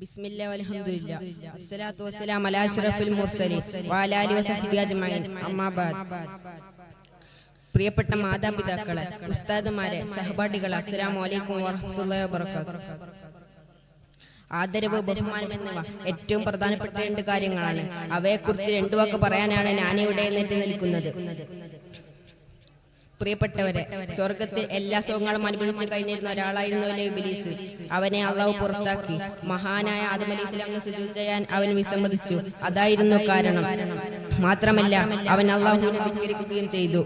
ബിസ്മില്ലാ അസ്സലാത്തു വസ്സലാം അലാ അഷ്റഫിൽ മുർസലീൻ. വഅലാ ആലിഹി വസഹ്ബിഹി അജ്മഈൻ. അമ്മാ ബഅദ് പ്രിയപ്പെട്ട മാതാപിതാക്കളെ ഉസ്താദുമാരെ സഹപാഠികളെ അസ്സലാമു അലൈക്കും വറഹ്മത്തുള്ളാഹി വബറകാതുഹു. ആദരവ് ബഹുമാനം എന്നിവ ഏറ്റവും പ്രധാനപ്പെട്ട രണ്ട് കാര്യങ്ങളാണ്. അവയെക്കുറിച്ച് രണ്ടു വാക്ക് പറയാനാണ് ഞാനിവിടെ നിൽക്കുന്നത്. പ്രിയപ്പെട്ടവരെ സ്വർഗത്തിൽ എല്ലാ സുഖങ്ങളും അനുഭവിച്ചു കഴിഞ്ഞിരുന്ന ഒരാളായിരുന്നു അല്ലേ ഇബ്ലീസ്? അവനെ അള്ളാഹു പുറത്താക്കി. മഹാനായ ആദം അലി ചെയ്യാൻ അവൻ വിസമ്മതിച്ചു. അതായിരുന്നു കാരണം. മാത്രമല്ല അവൻ അള്ളാഹുവിനെ ചെയ്തു.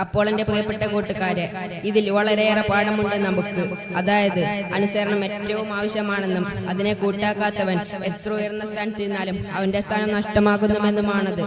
അപ്പോൾ എന്റെ പ്രിയപ്പെട്ട കൂട്ടുകാരെ ഇതിൽ വളരെയേറെ പാഠമുണ്ട് നമുക്ക്. അതായത് അനുസരണം ഏറ്റവും ആവശ്യമാണെന്നും അതിനെ കൂട്ടാക്കാത്തവൻ എത്ര ഉയർന്ന സ്ഥാനത്തിരുന്നാലും അവന്റെ സ്ഥാനം നഷ്ടമാകുന്നുമെന്നുമാണത്.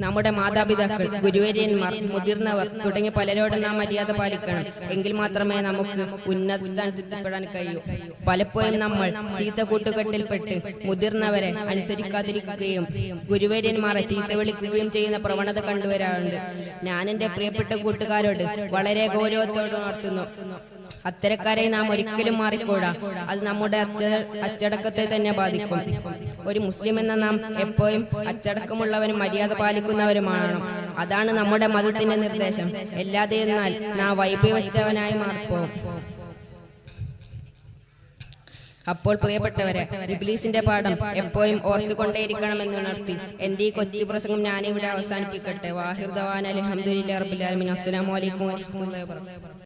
നമ്മുടെ മാതാപിതാക്കൾ ഗുരുവര്യന്മാർ മുതിർന്നവർ തുടങ്ങി പലരോടും നാം മര്യാദ പാലിക്കണം. എങ്കിൽ മാത്രമേ നമുക്ക് ഉന്നത സ്ഥാനത്തെത്തിപ്പെടാൻ കഴിയൂ. പലപ്പോഴും നമ്മൾ ചീത്ത കൂട്ടുകെട്ടിൽപ്പെട്ട് മുതിർന്നവരെ അനുസരിക്കാതിരിക്കുകയും ഗുരുവര്യന്മാരെ ചീത്ത വിളിക്കുകയും ചെയ്യുന്ന പ്രവണത കണ്ടുവരാറുണ്ട്. ഞാൻ എന്റെ പ്രിയപ്പെട്ട കൂട്ടുകാരോട് വളരെ ഗൗരവത്തോട് ഉണർത്തുന്നു. അത്തരക്കാരെ നാം ഒരിക്കലും മാറിക്കൂടാ. അത് നമ്മുടെ അച്ച അച്ചടക്കത്തെ തന്നെ ബാധിക്കും. ഒരു മുസ്ലിം എന്ന നാം എപ്പോഴും അച്ചടക്കമുള്ളവനും മര്യാദ പാലിക്കുന്നവരുമാണ് അതാണ് നമ്മുടെ മതത്തിന്റെ നിർദ്ദേശം. അല്ലാതെ എന്നാൽ നാം വൈബി വെച്ചവനായി മാറിപ്പോവും. അപ്പോൾ പ്രിയപ്പെട്ടവരെ ഇബ്ലീസിന്റെ പാഠം എപ്പോഴും ഓർത്തുകൊണ്ടേയിരിക്കണമെന്ന് ഉണർത്തി എന്റെ ഈ കൊച്ചു പ്രസംഗം ഞാനിവിടെ അവസാനിപ്പിക്കട്ടെ. വാഹിർ ദവാൻ അലഹമുല്ലാ റബുലാലമിൻ അസ്സലാമു അലൈക്കും വറഹ്മത്തുള്ളാഹി വബറകാതുഹു.